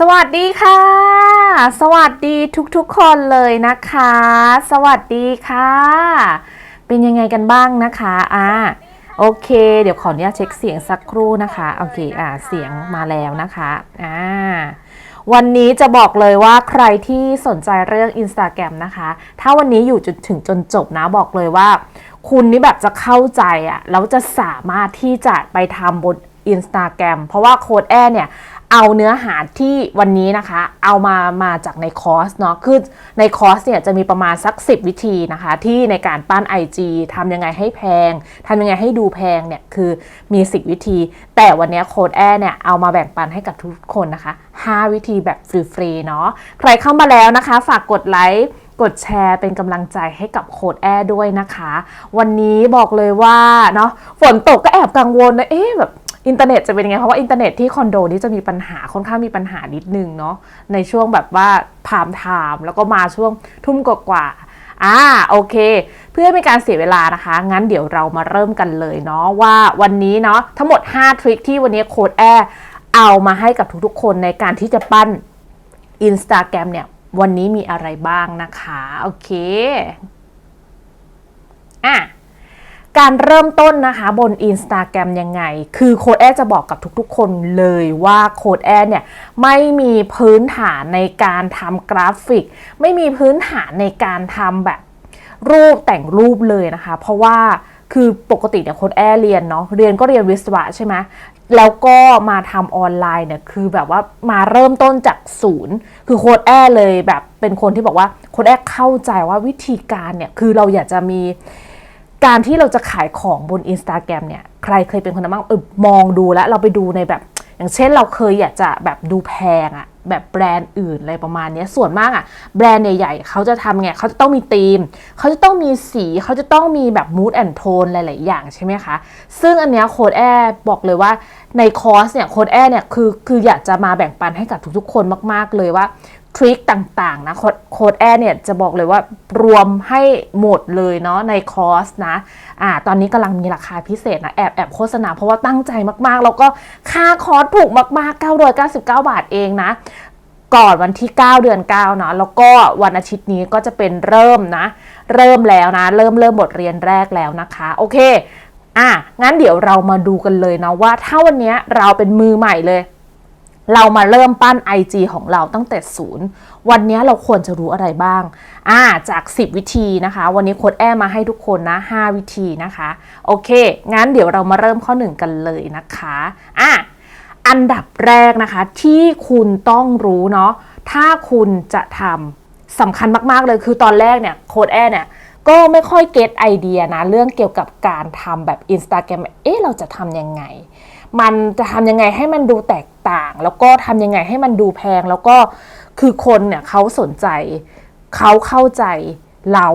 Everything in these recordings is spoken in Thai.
สวัสดีค่ะ สวัสดีทุกๆคนเลยนะคะ สวัสดีค่ะ เป็นยังไงกันบ้างนะคะอ่าโอเค เดี๋ยวขออนุญาตเช็คเสียงสักครู่นะคะโอเคอ่าเสียงมาแล้วนะคะอ่าวันนี้จะบอกเลยว่าใครที่สนใจเรื่อง Instagram นะคะ ถ้าวันนี้อยู่จนถึงจนจบนะบอกเลยว่า คุณนี่แบบจะเข้าใจอะแล้วจะสามารถที่จะไปทำบน Instagram เพราะว่าโค้ดแอเนี่ย เอาเนื้อหาที่วันนี้นะคะ เอามามาจากในคอร์สเนาะคือในคอร์สเนี่ยจะมีประมาณสัก 10 วิธีนะคะ ที่ในการปั้น IG ทำยังไงให้แพงทำยังไงให้ดูแพงเนี่ยคือมี 10 วิธี แต่วันนี้โค้ดแอร์เนี่ยเอามาแบ่งปันให้กับทุกคนนะคะ 5 วิธีแบบฟรีๆเนาะใครเข้ามาแล้วนะคะ ฝากกดไลค์กดแชร์เป็นกำลังใจให้กับโค้ดแอร์ด้วยนะคะ วันนี้บอกเลยว่าเนาะฝนตกก็แอบกังวลนะเอ๊ะแบบ อินเทอร์เน็ตจะเป็นยังไง เพราะว่าอินเทอร์เน็ตที่คอนโดนี้จะมีปัญหาค่อนข้างมีปัญหานิดนึงเนาะในช่วงแบบว่าพามไทม์แล้วก็มาช่วงทุ่มกว่าอ่าโอเค เพื่อไม่การเสียเวลานะคะ งั้นเดี๋ยวเรามาเริ่มกันเลยเนาะว่าวันนี้เนาะทั้งหมด 5 ทริคที่วันนี้โค้ดแอร์เอามาให้กับทุกๆคนในการที่จะปั้น Instagram เนี่ย วันนี้มีอะไรบ้างนะคะ โอเค อะ การเริ่มต้นนะคะบน Instagram ยังไง คือโค้ดแอจะบอกกับทุกๆ คนเลยว่าโค้ดแอเนี่ยไม่มีพื้นฐานในการทำกราฟิก ไม่มีพื้นฐานในการทำแบบรูปแต่งรูปเลยนะคะ เพราะว่าคือปกติเนี่ยโค้ดแอเรียนเนาะเรียนก็เรียนวิศวะใช่ไหมแล้วก็มาทำออนไลน์เนี่ยคือแบบว่ามาเริ่มต้นจากศูนย์ คือโค้ดแอเลยแบบเป็นคนที่บอกว่าโค้ดแอเข้าใจว่าวิธีการเนี่ยคือเราอยากจะมี การที่เราจะขายของบน Instagram เนี่ยใครเคยเป็นคนบ้างเออมองดูแล้วเราไปดูในแบบ อย่างเช่นเราเคยอยากจะแบบดูแพงอะแบบแบรนด์อื่นอะไรประมาณนี้ส่วนมากอะแบรนด์ใหญ่ๆเขาจะทำไงเขาจะต้องมีธีม เขาจะต้องมีสีเขาจะต้องมีแบบ mood and tone หลายๆอย่างใช่ไหมคะ ซึ่งอันเนี้ยโค้ดแอร์บอกเลยว่าในคอร์สเนี่ยโค้ดแอร์เนี่ยคือคืออยากจะมาแบ่งปันให้กับทุกๆคนมาก ๆเลยว่า ทริคต่างๆนะโค้ดแอร์เนี่ยจะบอกเลยว่ารวมให้หมดเลยเนาะในคอร์สนะอ่าตอนนี้กำลังมีราคาพิเศษนะ แอบแอบโฆษณาเพราะว่าตั้งใจมากๆ แล้วก็ค่าคอร์สถูกมากๆ 999 บาทเองนะ ก่อนวันที่ 9 เดือน 9 เนาะแล้วก็วันอาทิตย์นี้ก็จะเป็นเริ่มนะ เริ่มแล้วนะ เริ่มเริ่มบทเรียนแรกแล้วนะคะ โอเคอะงั้นเดี๋ยวเรามาดูกันเลยนะว่าถ้าวันนี้เราเป็นมือใหม่เลย เรามาเริ่มปั้น IG ของเราตั้งแต่ศูนย์วันนี้เราควรจะรู้อะไรบ้าง อ่า จาก 10 วิธีนะคะ วันนี้โค้ดแอมาให้ทุกคนนะ 5 วิธีนะคะ โอเค งั้นเดี๋ยวเรามาเริ่มข้อ1กันเลยนะคะ อะ อันดับแรกนะคะ ที่คุณต้องรู้เนาะ ถ้าคุณจะทำสำคัญมาก ๆ เลย คือตอนแรกเนี่ย โค้ดแอเนี่ยก็ไม่ค่อยเก็ตไอเดียนะ เรื่องเกี่ยวกับการทำแบบ Instagram เอ๊ะ เราจะทำยังไง มันจะทำยังไงให้มันดูแตกต่าง แล้วก็ทำยังไงให้มันดูแพง แล้วก็คือคนเนี่ยเขาสนใจ เขาเข้าใจเรา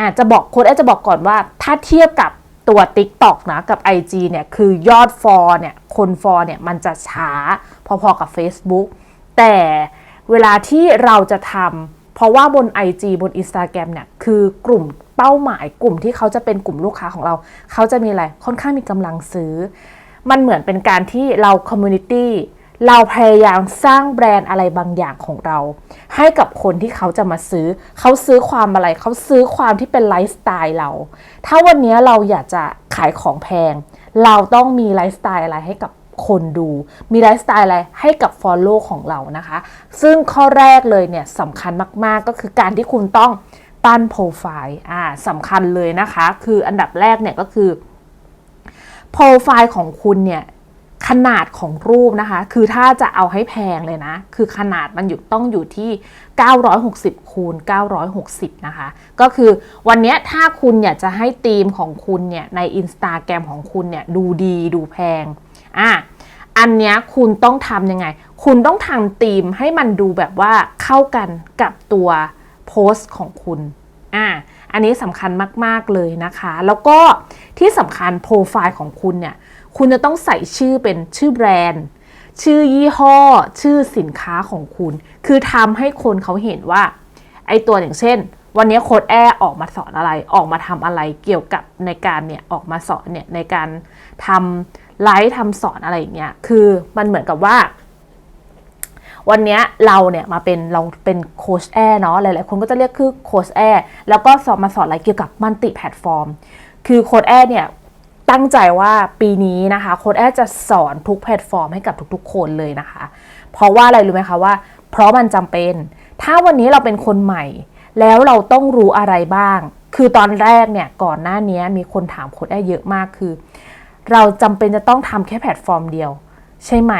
อาจจะบอกค้ดแอร์จะบอกก่อนว่า ถ้าเทียบกับตัว TikTok นะกับ IG เนี่ยคือยอดฟอร์เนี่ยคนฟอร์เนี่ยมันจะช้าพอๆกับ Facebook แต่เวลาที่เราจะทำเพราะว่าบน IG บน Instagram เนี่ยคือกลุ่มเป้าหมายกลุ่มที่เขาจะเป็นกลุ่มลูกค้าของเรา เขาจะมีอะไรค่อนข้างมีกำลังซื้อ มันเหมือนเป็นการที่เราคอมมูนิตี้เราพยายามสร้างแบรนด์อะไรบางอย่างของเรา ให้กับคนที่เขาจะมาซื้อ เขาซื้อความอะไร เขาซื้อความที่เป็นไลฟ์สไตล์เรา ถ้าวันนี้เราอยากจะขายของแพง เราต้องมีไลฟ์สไตล์อะไรให้กับคนดู มีไลฟ์สไตล์อะไรให้กับ Follow ของเรานะคะ ซึ่งข้อแรกเลยเนี่ยสำคัญมาก ๆ ก็คือการที่คุณต้องปั้นโปรไฟล์อ่าสำคัญเลยนะคะ คืออันดับแรกเนี่ยก็คือ โปรไฟล์ของคุณเนี่ยขนาดของรูปนะคะ คือถ้าจะเอาให้แพงเลยนะ คือขนาดมันอยู่ต้องอยู่ที่ 960 คูณ 960 นะคะ ก็คือวันนี้ถ้าคุณอยากจะให้ธีมของคุณเนี่ยใน Instagram ของคุณเนี่ยดูดีดูแพง อะ อันเนี้ยคุณต้องทำยังไง คุณต้องทำธีมให้มันดูแบบว่าเข้ากันกับตัวโพสต์ของคุณ อะ อันนี้สำคัญมากๆเลยนะคะ แล้วก็ที่สำคัญโปรไฟล์ของคุณเนี่ย คุณจะต้องใส่ชื่อเป็นชื่อแบรนด์ ชื่อยี่ห้อ ชื่อสินค้าของคุณ คือทำให้คนเขาเห็นว่า ไอตัวอย่างเช่น วันนี้โค้ดแอร์ออกมาสอนอะไร ออกมาทำอะไรเกี่ยวกับในการเนี่ยออกมาสอนเนี่ยในการทำไลฟ์ทำสอนอะไรอย่างเงี้ย คือมันเหมือนกับว่า วันนี้เราเนี่ยมาเป็นเราเป็นโค้ชแอร์เนาะหลายๆคนก็จะเรียกคือโค้ชแอร์แล้วก็สอนมาสอนอะไรเกี่ยวกับมัลติแพลตฟอร์ม คือโค้ชแอร์เนี่ยตั้งใจว่าปีนี้นะคะโค้ชแอร์จะสอนทุกแพลตฟอร์มให้กับทุกๆ คนเลยนะคะ เพราะว่าอะไรรู้ไหมคะว่า เพราะมันจำเป็น ถ้าวันนี้เราเป็นคนใหม่ แล้วเราต้องรู้อะไรบ้าง คือตอนแรกเนี่ยก่อนหน้านี้มีคนถามโค้ชแอร์เยอะมากคือ เราจำเป็นจะต้องทำแค่แพลตฟอร์มเดียว ใช่ไหม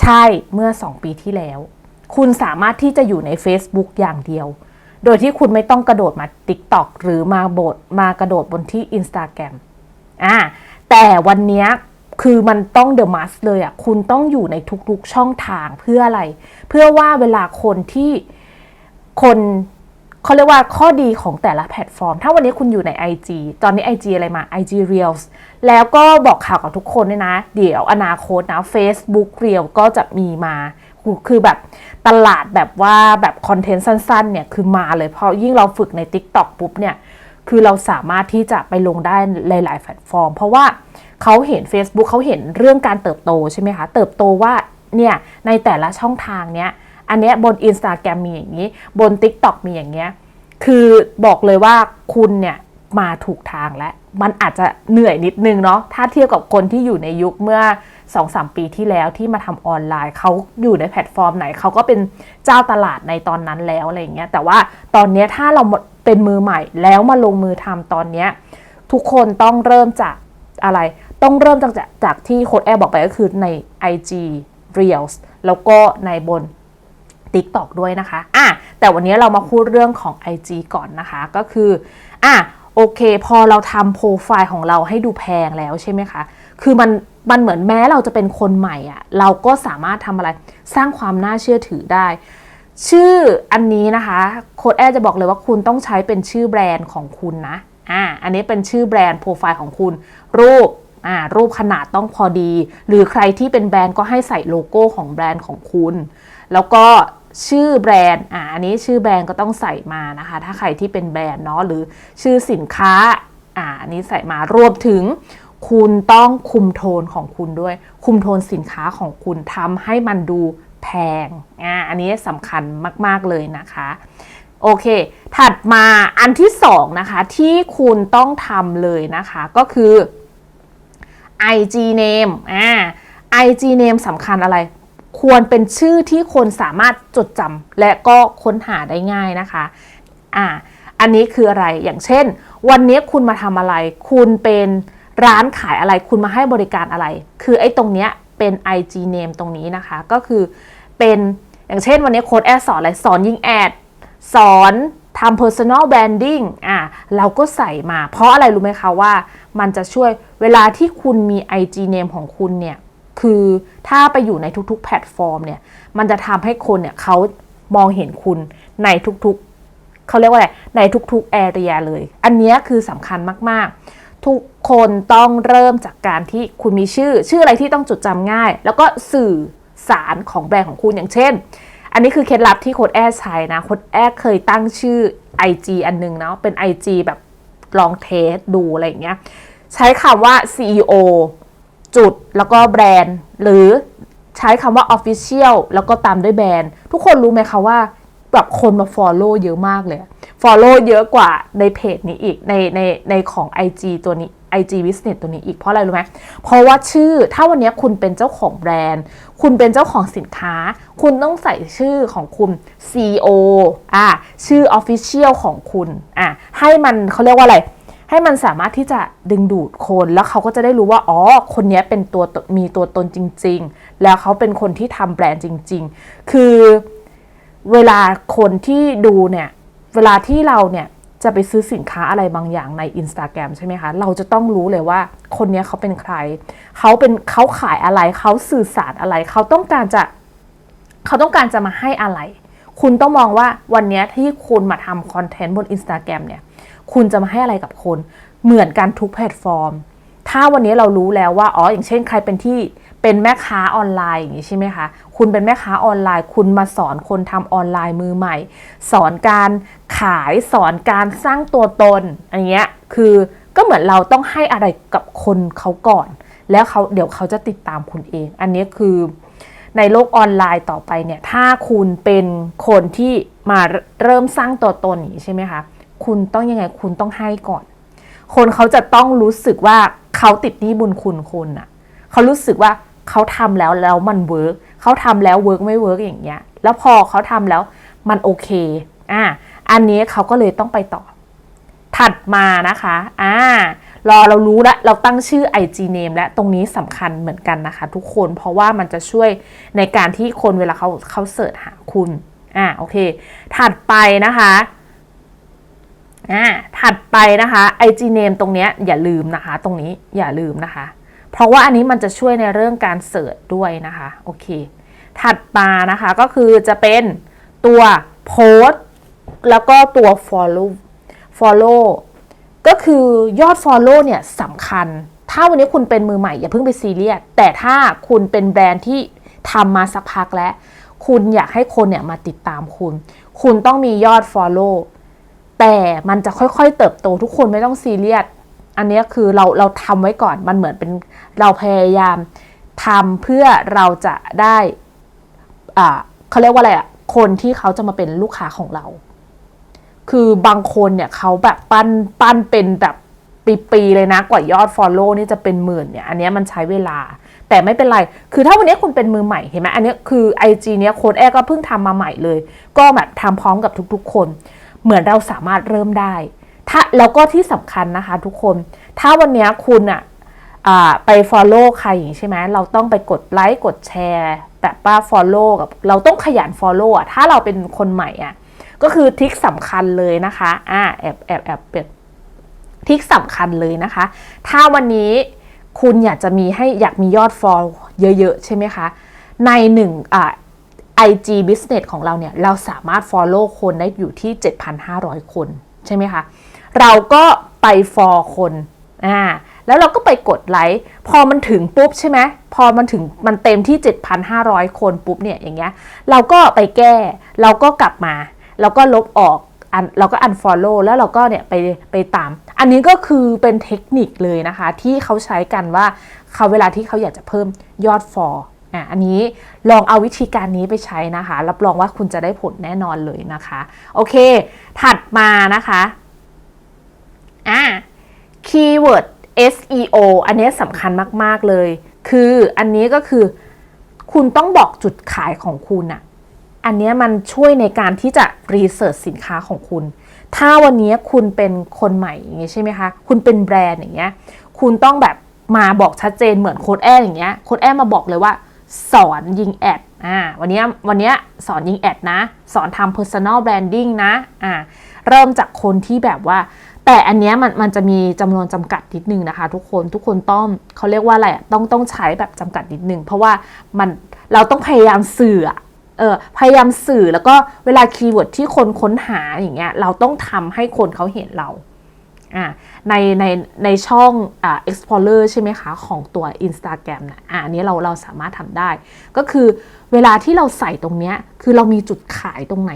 ใช่เมื่อ 2 ปีที่แล้ว คุณสามารถที่จะอยู่ใน Facebook อย่างเดียว โดยที่คุณไม่ต้องกระโดดมา TikTok หรือมาบทมากระโดดบนที่ Instagram อ่าแต่วันนี้คือมันต้องเดอะมัสเลยอะ คุณต้องอยู่ในทุกๆช่องทางเพื่ออะไร เพื่อว่าเวลาคนที่คน เขาเรียกว่าข้อดีของแต่ละแพลตฟอร์ม ถ้าวันนี้คุณอยู่ใน IG ตอนนี้ IG อะไรมา IG Reels แล้วก็บอกข่าวกับทุกคนด้วยนะ เดี๋ยวอนาคตนะ Facebook Reel ก็จะมีมาคือคือแบบตลาดแบบว่าแบบคอนเทนต์สั้นๆเนี่ยคือมาเลยเพราะยิ่งเราฝึกใน TikTok ปุ๊บเนี่ยคือเราสามารถที่จะไปลงได้หลาย ๆ แพลตฟอร์ม เพราะว่าเขาเห็น Facebook เขาเห็นเรื่องการเติบโตใช่ไหมคะ เติบโตว่าเนี่ยในแต่ละช่องทางเนี้ย อันเนี้ยบน Instagram มีอย่างนี้ บน TikTok มีอย่างเงี้ย คือบอกเลยว่าคุณเนี่ยมาถูกทางแล้ว มันอาจจะเหนื่อยนิดนึงเนาะ ถ้าเทียบกับคนที่อยู่ในยุคเมื่อ2-3ปีที่แล้วที่มาทำออนไลน์ เขาอยู่ในแพลตฟอร์มไหน เขาก็เป็นเจ้าตลาดในตอนนั้นแล้วอะไรเงี้ย แต่ว่าตอนนี้ถ้าเราเป็นมือใหม่แล้วมาลงมือทำตอนนี้ทุกคนต้องเริ่มจากอะไร ต้องเริ่มจากจากที่โค้ดแอร์บอกไปก็คือใน IG Reels แล้วก็ในบน TikTok ด้วยนะคะอะแต่วันนี้เรามาพูดเรื่องของ IG ก่อนนะคะ ก็คืออะโอเค พอเราทำโปรไฟล์ของเราให้ดูแพงแล้วใช่ไหมคะ คือมันมันเหมือนแม้เราจะเป็นคนใหม่อะเราก็สามารถทำอะไรสร้างความน่าเชื่อถือได้ ชื่ออันนี้นะคะ โค้ดแอร์จะบอกเลยว่าคุณต้องใช้เป็นชื่อแบรนด์ของคุณนะอ่าอันนี้เป็นชื่อแบรนด์โปรไฟล์ของคุณ รูปอ่ารูปขนาดต้องพอดี หรือใครที่เป็นแบรนด์ก็ให้ใส่โลโก้ของแบรนด์ของคุณ แล้วก็ ชื่อแบรนด์อ่าอันนี้ชื่อแบรนด์ก็ต้องใส่มานะคะ ถ้าใครที่เป็นแบรนด์เนาะหรือชื่อสินค้าอ่าอันนี้ใส่มารวมถึงคุณต้องคุมโทนของคุณด้วย คุมโทนสินค้าของคุณทำให้มันดูแพงอ่าอันนี้สำคัญมาก ๆ เลยนะคะ โอเค ถัดมาอันที่สองนะคะ ที่คุณต้องทำเลยนะคะ ก็คือ IG name อ่า IG name สำคัญอะไร ควรเป็นชื่อที่คนสามารถจดจำและก็ค้นหาได้ง่ายนะคะอ่าอันนี้คืออะไรอย่างเช่น วันนี้คุณมาทำอะไร คุณเป็นร้านขายอะไร คุณมาให้บริการอะไร คือไอ้ตรงเนี้ยเป็น IG name ตรงนี้นะคะ ก็คือเป็นอย่างเช่นวันนี้โค้ดแอดสอนอะไร สอนยิงแอด สอนทำ personal branding อะเราก็ใส่มา เพราะอะไรรู้ไหมคะว่า มันจะช่วยเวลาที่คุณมี IG name ของคุณเนี่ย คือถ้าไปอยู่ในทุกๆ แพลตฟอร์มเนี่ย มันจะทำให้คนเนี่ยเขามองเห็นคุณในทุกๆ เขาเรียกว่าอะไร ในทุกๆ area เลย อันนี้คือสำคัญมากๆ ทุกคนต้องเริ่มจากการที่คุณมีชื่อ ชื่ออะไรที่ต้องจดจำง่าย แล้วก็สื่อสารของแบรนด์ของคุณอย่างเช่น อันนี้คือเคล็ดลับที่โค้ดแอร์ใช้นะ โค้ดแอร์เคยตั้งชื่อ IG อันนึงเนาะ เป็น IG แบบลองเทสดูอะไรอย่างเงี้ย ใช้คำว่า CEO จุดแล้วก็แบรนด์ หรือใช้คำว่า Official แล้วก็ตามด้วยแบรนด์ ทุกคนรู้ไหมคะว่าแบบคนมา Follow เยอะมากเลย Follow เยอะกว่าในเพจนี้อีกในในในของ IG ตัวนี้ IG Business ตัวนี้อีกเพราะอะไรรู้ไหมเพราะว่าชื่อถ้าวันนี้คุณเป็นเจ้าของแบรนด์ คุณเป็นเจ้าของสินค้า คุณต้องใส่ชื่อของคุณ CEO อะชื่อ Official ของคุณอะให้มันเขาเรียกว่าอะไร ให้มันสามารถที่จะดึงดูดคนแล้วเขาก็จะได้รู้ว่าอ๋อคนนี้เป็นตัวมีตัวตนจริง ๆ แล้วเขาเป็นคนที่ทำแบรนด์จริง ๆ คือเวลาคนที่ดูเนี่ย เวลาที่เราเนี่ยจะไปซื้อสินค้าอะไรบางอย่างใน Instagram ใช่ไหมคะ เราจะต้องรู้เลยว่าคนนี้เขาเป็นใคร เขาเป็นเขาขายอะไร เขาสื่อสารอะไร เขาต้องการจะ เขาต้องการจะมาให้อะไร คุณต้องมองว่าวันนี้ที่คุณมาทำคอนเทนต์บน Instagram เนี่ย คุณจะมาให้อะไรกับคน เหมือนกันทุกแพลตฟอร์ม ถ้าวันนี้เรารู้แล้วว่าอ๋ออย่างเช่นใครเป็นที่เป็นแม่ค้าออนไลน์อย่างนี้ใช่ไหมคะ คุณเป็นแม่ค้าออนไลน์ คุณมาสอนคนทำออนไลน์มือใหม่ สอนการขายสอนการสร้างตัวตนอันเนี้ยคือก็เหมือนเราต้องให้อะไรกับคนเขาก่อน แล้วเขาเดี๋ยวเขาจะติดตามคุณเอง อันนี้คือในโลกออนไลน์ต่อไปเนี่ย ถ้าคุณเป็นคนที่มาเริ่มสร้างตัวตนอย่างนี้ใช่ไหมคะ คุณต้องยังไงคุณต้องให้ก่อน คนเขาจะต้องรู้สึกว่าเขาติดหนี้บุญคุณคุณอะเขารู้สึกว่าเขาทำแล้วแล้วมันเวิร์กเขาทำแล้วเวิร์กไม่เวิร์กอย่างเงี้ย แล้วพอเขาทำแล้วมันโอเค อ่าอันนี้เขาก็เลยต้องไปต่อ ถัดมานะคะ อ่ารอเรารู้แล้วเราตั้งชื่อ IG name และตรงนี้สำคัญเหมือนกันนะคะ ทุกคนเพราะว่ามันจะช่วยในการที่คนเวลาเขาเขาเสิร์ชหาคุณ อ่าโอเค ถัดไปนะคะ อ่าถัดไปนะคะ IG name ตรงเนี้ยอย่าลืมนะคะ ตรงนี้อย่าลืมนะคะ เพราะว่าอันนี้มันจะช่วยในเรื่องการเสิร์ชด้วยนะคะโอเค ถัดมานะคะก็คือจะเป็นตัวโพสต์แล้วก็ตัว follow follow ก็คือยอด follow เนี่ยสำคัญ ถ้าวันนี้คุณเป็นมือใหม่อย่าเพิ่งไปซีเรียส แต่ถ้าคุณเป็นแบรนด์ที่ทำมาสักพักแล้ว คุณอยากให้คนเนี่ยมาติดตามคุณ คุณต้องมียอด follow แต่มันจะค่อยๆ เติบโตทุกคนไม่ต้องซีเรียส อันนี้คือเราเราทำไว้ก่อนมันเหมือนเป็นเราพยายามทำเพื่อเราจะได้อ่าเขาเรียกว่าอะไรอะคนที่เขาจะมาเป็นลูกค้าของเรา คือบางคนเนี่ยเขาแบบปั้นปั้นเป็นแบบปีๆเลยนะกว่ายอด Follow นี่จะเป็นหมื่นเนี่ย อันนี้มันใช้เวลา แต่ไม่เป็นไร คือถ้าวันนี้คุณเป็นมือใหม่เห็นไหมอันนี้คือ IG เนี้ยโค้ดแอร์ก็เพิ่งทำมาใหม่เลย ก็แบบทำพร้อมกับทุกๆ คน เหมือนเราสามารถเริ่มได้ถ้าแล้วก็ที่สำคัญนะคะทุกคน ถ้าวันนี้คุณอะไป follow ใครอย่างนี้ใช่ไหมเราต้องไปกดไลค์กดแชร์แบบว่า follow กับเราต้องขยัน follow อะถ้าเราเป็นคนใหม่อะก็คือทิคสำคัญเลยนะคะอ่าแอบแอบแอบเปิดทิคสำคัญเลยนะคะ ถ้าวันนี้คุณอยากจะมีให้อยากมียอด follow เยอะๆ ใช่ไหมคะ ในหนึ่งอ่า IG business ของเราเนี่ยเราสามารถ follow คนได้อยู่ที่ 7,500 คน ใช่ไหมคะ เราก็ไป for คนอ่าแล้วเราก็ไปกดไลค์พอมันถึงปุ๊บใช่ไหมพอมันถึงมันเต็มที่ 7,500 คนปุ๊บเนี่ยอย่างเงี้ยเราก็ไปแก้ เราก็กลับมา เราก็ลบออกอันเราก็ unfollow แล้วเราก็เนี่ยไปไปตาม อันนี้ก็คือเป็นเทคนิคเลยนะคะ ที่เขาใช้กันว่าเขาเวลาที่เขาอยากจะเพิ่มยอด for อ่ะอันนี้ลองเอาวิธีการนี้ไปใช้นะคะ รับรองว่าคุณจะได้ผลแน่นอนเลยนะคะ โอเค ถัดมานะคะอ่าคีย์เวิร์ด SEO อันนี้สำคัญมาก ๆ เลย คืออันนี้ก็คือ คุณต้องบอกจุดขายของคุณอะอันนี้มันช่วยในการที่จะรีเสิร์ชสินค้าของคุณ ถ้าวันนี้คุณเป็นคนใหม่อย่างเงี้ยใช่ไหมคะ คุณเป็นแบรนด์อย่างเงี้ย คุณต้องแบบมาบอกชัดเจนเหมือนโค้ดแอร์อย่างเงี้ย โค้ดแอร์มาบอกเลยว่า สอนยิงแอดอ่าวันนี้วันนี้สอนยิงแอดนะ สอนทำ personal branding นะอ่าเริ่มจากคนที่แบบว่า แต่อันเนี้ยมันมันจะมีจำนวนจำกัดนิดนึงนะคะ ทุกคนทุกคนต้องเขาเรียกว่าอะไรต้องต้องใช้แบบจำกัดนิดนึง เพราะว่ามันเราต้องพยายามสื่อเออพยายามสื่อแล้วก็เวลาคีย์เวิร์ดที่คนค้นหาอย่างเงี้ยเราต้องทำให้คนเขาเห็นเรา อ่าในในในช่องอ่า explorer ใช่ไหมคะ ของตัว Instagram นะอ่านนี้เราเราสามารถทำได้ ก็คือเวลาที่เราใส่ตรงเนี้ยคือเรามีจุดขายตรงไหน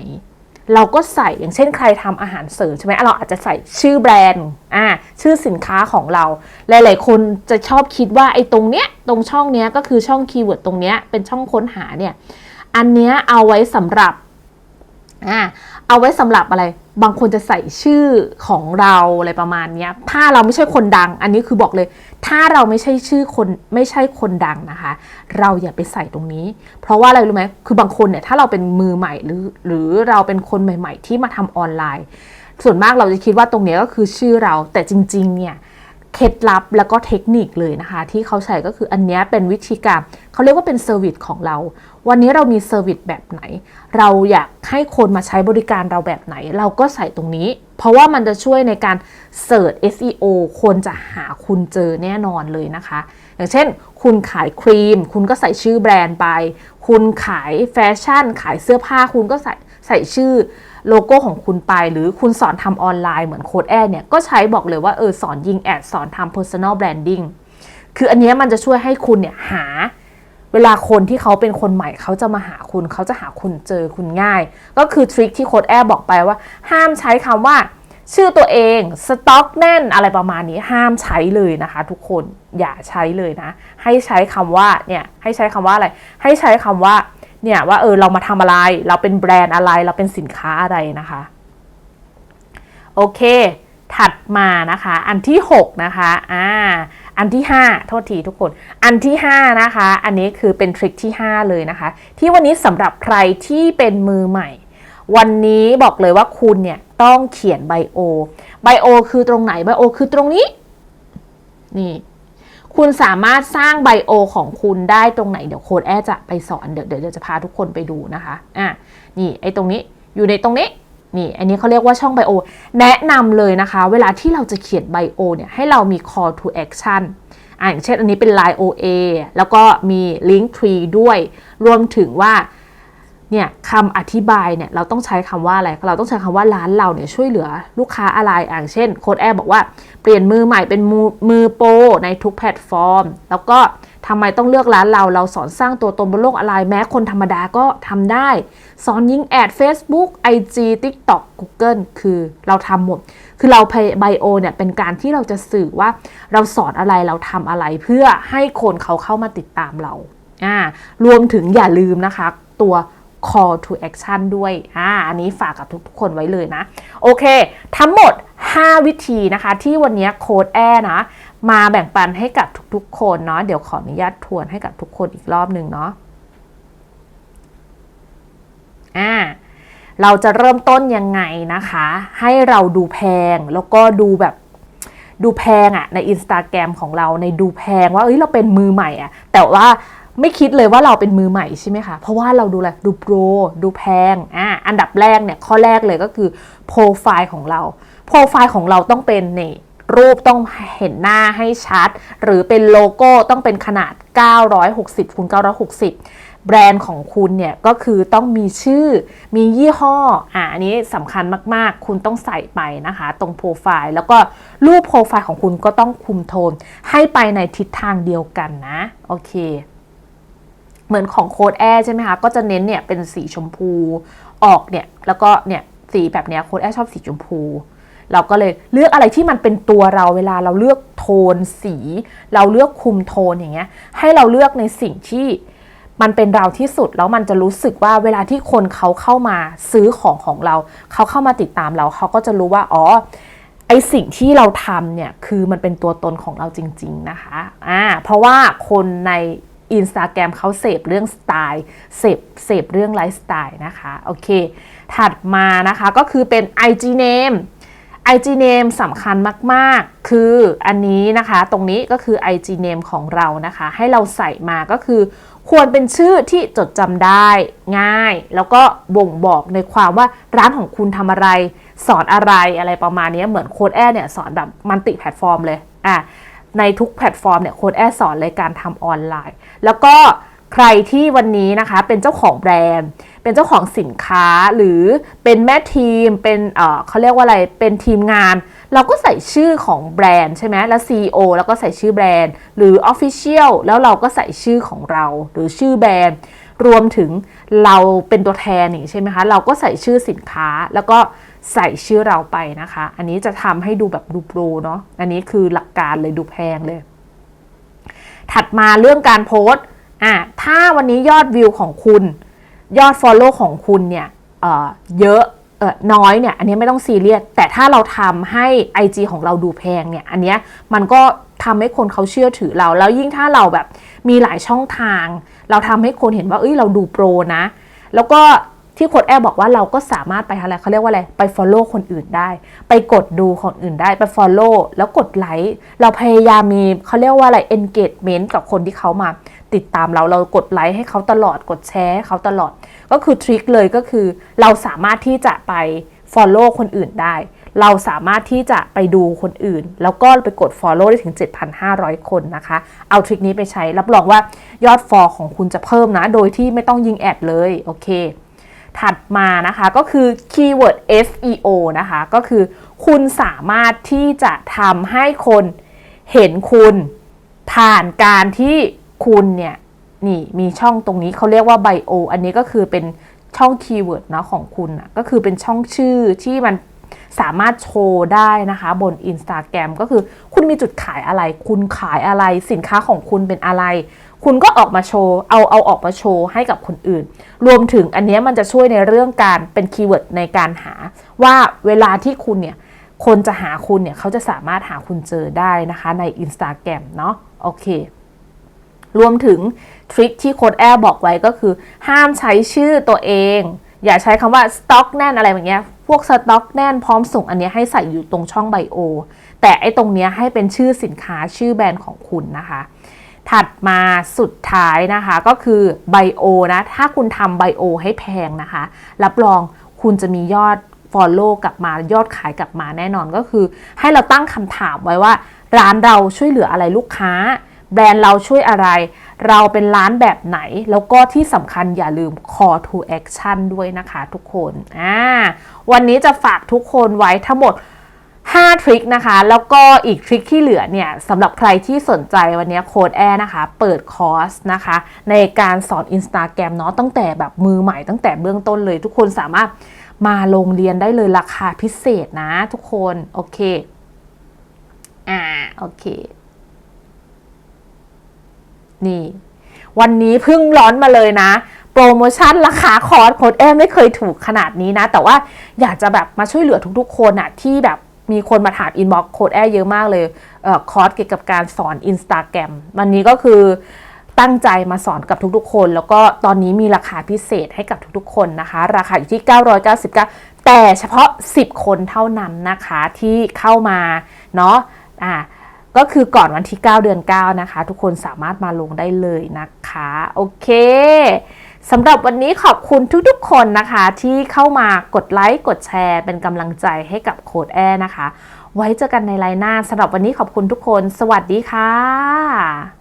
เราก็ใส่อย่างเช่นใครทำอาหารเสริมใช่ไหมเราอาจจะใส่ชื่อแบรนด์อ่าชื่อสินค้าของเรา หลาย ๆ คนจะชอบคิดว่าไอ้ตรงเนี้ยตรงช่องเนี้ยก็คือช่องคีย์เวิร์ดตรงเนี้ยเป็นช่องค้นหาเนี่ยอันเนี้ยเอาไว้สำหรับอ่าเอาไว้สำหรับอะไร บางคนจะใส่ชื่อของเราอะไรประมาณนี้ถ้าเราไม่ใช่คนดัง อันนี้คือบอกเลย ถ้าเราไม่ใช่ชื่อคนไม่ใช่คนดังนะคะ เราอย่าไปใส่ตรงนี้ เพราะว่าอะไรรู้ไหมคือบางคนเนี่ยถ้าเราเป็นมือใหม่หรือหรือเราเป็นคนใหม่ ๆ ที่มาทำออนไลน์ ส่วนมากเราจะคิดว่าตรงนี้ก็คือชื่อเราแต่จริง ๆ เนี่ยเคล็ดลับแล้วก็เทคนิคเลยนะคะ ที่เขาใช้ก็คืออันนี้เป็นวิธีการเขาเรียกว่าเป็นเซอร์วิสของเรา วันนี้เรามีเซอร์วิสแบบไหน เราอยากให้คนมาใช้บริการเราแบบไหน เราก็ใส่ตรงนี้ เพราะว่ามันจะช่วยในการเสิร์ช SEO คนจะหาคุณเจอแน่นอนเลยนะคะ อย่างเช่น คุณขายครีม คุณก็ใส่ชื่อแบรนด์ไป คุณขายแฟชั่น ขายเสื้อผ้า คุณก็ใส่ใส่ชื่อโลโก้ของคุณไป หรือคุณสอนทำออนไลน์เหมือนโค้ดแอร์เนี่ย ก็ใช้บอกเลยว่าเออสอนยิงแอด สอนทำ personal branding คืออันนี้มันจะช่วยให้คุณเนี่ยหา เวลาคนที่เขาเป็นคนใหม่เขาจะมาหาคุณเขาจะหาคุณเจอคุณง่าย ก็คือทริคที่โค้ดแอร์บอกไปว่า ห้ามใช้คำว่า ชื่อตัวเองสต็อกแน่นอะไรประมาณนี้ห้ามใช้เลยนะคะ ทุกคนอย่าใช้เลยนะ ให้ใช้คำว่าเนี่ยให้ใช้คำว่าอะไร ให้ใช้คำว่าเนี่ยว่าเออเรามาทำอะไร เราเป็นแบรนด์อะไร เราเป็นสินค้าอะไรนะคะ โอเค ถัดมานะคะ อันที่ 6 นะคะอ่า อันที่ 5 โทษทีทุกคน อันที่ 5 นะคะ อันนี้คือเป็นทริคที่ 5 เลยนะคะ ที่วันนี้สำหรับใครที่เป็นมือใหม่ วันนี้บอกเลยว่าคุณเนี่ยต้องเขียนไบโอ ไบโอคือตรงไหน ไบโอคือตรงนี้ นี่ คุณสามารถสร้างไบโอของคุณได้ตรงไหน เดี๋ยวโค้ดแอจะไปสอน เดี๋ยวเดี๋ยวจะพาทุกคนไปดูนะคะ อะ นี่ ไอ้ตรงนี้ อยู่ในตรงนี้ นี่อันนี้เขาเรียกว่าช่องไบโอแนะนำเลยนะคะ เวลาที่เราจะเขียนไบโอเนี่ยให้เรามี call to action อะอย่างเช่นอันนี้เป็น line OA แล้วก็มี link tree ด้วย รวมถึงว่าเนี่ยคำอธิบายเนี่ยเราต้องใช้คำว่าอะไร เราต้องใช้คำว่าร้านเราเนี่ยช่วยเหลือลูกค้าอะไรอย่างเช่นโค้ดแอร์บอกว่าเปลี่ยนมือใหม่เป็นมือมือโปรในทุกแพลตฟอร์ม แล้วก็ ทำไมต้องเลือกร้านเรา เราสอนสร้างตัวตนบนโลกออนไลน์แม้คนธรรมดาก็ทำได้ สอนยิงแอด Facebook IG TikTok Google คือเราทำหมด คือเราไบโอเนี่ยเป็นการที่เราจะสื่อว่าเราสอนอะไรเราทำอะไร เพื่อให้คนเขาเข้ามาติดตามเราอ่ารวมถึงอย่าลืมนะคะ ตัว call to action ด้วยอ่าอันนี้ฝากกับทุกๆคนไว้เลยนะ โอเค ทั้งหมด 5 วิธีนะคะที่วันนี้โค้ดแอร์นะมาแบ่งปันให้กับทุกๆ คนเนาะเดี๋ยวขออนุญาตทวนให้กับทุกคนอีกรอบหนึ่งเนาะอ่าเราจะเริ่มต้นยังไงนะคะ ให้เราดูแพงแล้วก็ดูแบบดูแพงอะในอินสตาแกรมของเราในดูแพงว่าเอ้ยเราเป็นมือใหม่อะแต่ว่าไม่คิดเลยว่าเราเป็นมือใหม่ใช่ไหมคะ เพราะว่าเราดูอะไรดูโปรดูแพงอะอันดับแรกเนี่ยข้อแรกเลยก็คือโปรไฟล์ของเรา โปรไฟล์ของเราต้องเป็นนี่รูปต้องเห็นหน้าให้ชัด หรือเป็นโลโก้ต้องเป็นขนาด 960คูณ960 แบรนด์ของคุณเนี่ยก็คือต้องมีชื่อ มียี่ห้อ อะอันนี้สำคัญมากๆ คุณต้องใส่ไปนะคะ ตรงโปรไฟล์ แล้วก็รูปโปรไฟล์ของคุณก็ต้องคุมโทน ให้ไปในทิศทางเดียวกันนะ โอเค เหมือนของโค้ดแอร์ใช่ไหมคะ ก็จะเน้นเนี่ยเป็นสีชมพู ออกเนี่ย แล้วก็เนี่ยสีแบบเนี้ยโค้ดแอร์ชอบสีชมพู เราก็เลยเลือกอะไรที่มันเป็นตัวเราเวลาเราเลือกโทนสี เราเลือกคุมโทนอย่างเงี้ย ให้เราเลือกในสิ่งที่มันเป็นเราที่สุดแล้วมันจะรู้สึกว่าเวลาที่คนเขาเข้ามาซื้อของของเรา เขาเข้ามาติดตามเราเขาก็จะรู้ว่าอ๋อไอสิ่งที่เราทำเนี่ยคือมันเป็นตัวตนของเราจริง ๆนะคะอ่าเพราะว่าคนในอินสตาแกรมเขาเสพเรื่องสไตล์เสพเสพเรื่องไลฟ์สไตล์นะคะ โอเค ถัดมานะคะก็คือเป็น IG name IG name สำคัญมากๆ คืออันนี้นะคะตรงนี้ก็คือ IG name ของเรานะคะ ให้เราใส่มาก็คือ ควรเป็นชื่อที่จดจำได้ง่าย แล้วก็บ่งบอกในความว่าร้านของคุณทำอะไร สอนอะไรอะไรประมาณนี้เหมือนโค้ดแอร์เนี่ยสอนแบบมันติแพลตฟอร์มเลยอะในทุกแพลตฟอร์มเนี่ยโค้ดแอร์สอนเลยการทำออนไลน์ แล้วก็ใครที่วันนี้นะคะเป็นเจ้าของแบรนด์ เป็นเจ้าของสินค้าหรือเป็นแม่ทีมเป็นเออเขาเรียกว่าอะไรเป็นทีมงาน เราก็ใส่ชื่อของแบรนด์ใช่ไหมแล้ว CEO แล้วก็ใส่ชื่อแบรนด์ หรือ Official แล้วเราก็ใส่ชื่อของเรา หรือชื่อแบรนด์ รวมถึงเราเป็นตัวแทนนี่ใช่ไหมคะเราก็ใส่ชื่อสินค้าแล้วก็ใส่ชื่อเราไปนะคะ อันนี้จะทำให้ดูแบบดูโปรเนาะอันนี้คือหลักการเลยดูแพงเลย ถัดมาเรื่องการโพสต์อะถ้าวันนี้ยอดวิวของคุณ ยอด Follow ของคุณเนี่ยเเยอะเออน้อยเนี่ยอันนี้ไม่ต้องซีเรียสแต่ถ้าเราทำให้ IG ของเราดูแพงเนี่ยอันเนี้ยมันก็ทำให้คนเขาเชื่อถือเรา แล้วยิ่งถ้าเราแบบมีหลายช่องทาง เราทำให้คนเห็นว่าเอ้ยเราดูโปรนะ แล้วก็ที่โค้ดแอร์บอกว่าเราก็สามารถไปอะไรเขาเรียกว่าอะไร ไป Follow คนอื่นได้ ไปกดดูคนอื่นได้ไป Follow แล้วกดไลค์เราพยายามมีเขาเรียกว่าอะไร engagement กับคนที่เขามา ติดตามเราเรากดไลค์ให้เขาตลอดกดแชร์เขาตลอด ก็คือทริคเลยก็คือ เราสามารถที่จะไป Follow คนอื่นได้ เราสามารถที่จะไปดูคนอื่น แล้วก็ไปกด Follow ได้ถึง 7,500 คนนะคะ เอาทริคนี้ไปใช้ รับรองว่ายอด Follow ของคุณจะเพิ่มนะ โดยที่ไม่ต้องยิงแอดเลยโอเคถัดมานะคะก็คือ keyword SEO นะคะก็คือคุณสามารถที่จะทำให้คนเห็นคุณผ่านการที่ คุณเนี่ยนี่มีช่องตรงนี้เขาเรียกว่า bio อันนี้ก็คือเป็นช่องคีย์เวิร์ดเนาะของคุณอะก็คือเป็นช่องชื่อที่มันสามารถโชว์ได้นะคะบน Instagram ก็คือคุณมีจุดขายอะไร คุณขายอะไรสินค้าของคุณเป็นอะไร คุณก็ออกมาโชว์ เอาเอาออกมาโชว์ให้กับคนอื่น รวมถึงอันนี้มันจะช่วยในเรื่องการเป็นคีย์เวิร์ดในการหา ว่าเวลาที่คุณเนี่ย คนจะหาคุณเนี่ย เขาจะสามารถหาคุณเจอได้นะคะใน Instagram เนาะโอเค รวมถึงทริคที่โค้ดแอร์บอกไว้ก็คือ ห้ามใช้ชื่อตัวเอง อย่าใช้คำว่าสต็อกแน่นอะไรแบบเนี้ยพวกสต็อกแน่นพร้อมส่งอันนี้ให้ใส่อยู่ตรงช่องไบโอแต่ไอ้ตรงเนี้ยให้เป็นชื่อสินค้าชื่อแบรนด์ของคุณนะคะ ถัดมาสุดท้ายนะคะก็คือไบโอนะ ถ้าคุณทำไบโอให้แพงนะคะ รับรองคุณจะมียอด Follow กลับมายอดขายกลับมาแน่นอนก็คือ ให้เราตั้งคำถามไว้ว่า ร้านเราช่วยเหลืออะไรลูกค้า แบรนด์เราช่วยอะไร เราเป็นร้านแบบไหน แล้วก็ที่สำคัญอย่าลืม call to action ด้วยนะคะทุกคนอ่าวันนี้จะฝากทุกคนไว้ทั้งหมด 5 ทริคนะคะ แล้วก็อีกทริคที่เหลือเนี่ยสำหรับใครที่สนใจวันนี้โค้ดแอร์นะคะ เปิดคอร์สนะคะ ในการสอน Instagram เนาะตั้งแต่แบบมือใหม่ตั้งแต่เบื้องต้นเลยทุกคนสามารถมาลงเรียนได้เลยราคาพิเศษนะทุกคน โอเค อ่า โอเค นี่ วันนี้เพิ่งร้อนมาเลยนะ โปรโมชั่นราคาคอร์สโค้ดแอร์ไม่เคยถูกขนาดนี้นะ แต่ว่าอยากจะแบบมาช่วยเหลือทุกๆคนอะที่แบบมีคนมาถามอินบ็อกโค้ดแอร์เยอะมากเลยเออคอร์สเกี่ยวกับการสอน Instagram วันนี้ก็คือตั้งใจมาสอนกับทุกๆคน แล้วก็ตอนนี้มีราคาพิเศษให้กับทุกๆคนนะคะ ราคาอยู่ที่ 999 แต่เฉพาะ 10 คนเท่านั้นนะคะที่เข้ามาเนาะอ่า ก็คือก่อนวันที่ 9 เดือน 9 นะคะ ทุกคนสามารถมาลงได้เลยนะคะ โอเคสำหรับวันนี้ขอบคุณทุกๆคนนะคะ ที่เข้ามากดไลค์กดแชร์ เป็นกำลังใจให้กับโคดแอร์นะคะ ไว้เจอกันในไลน์หน้าสำหรับวันนี้ขอบคุณทุกคน สวัสดีค่ะ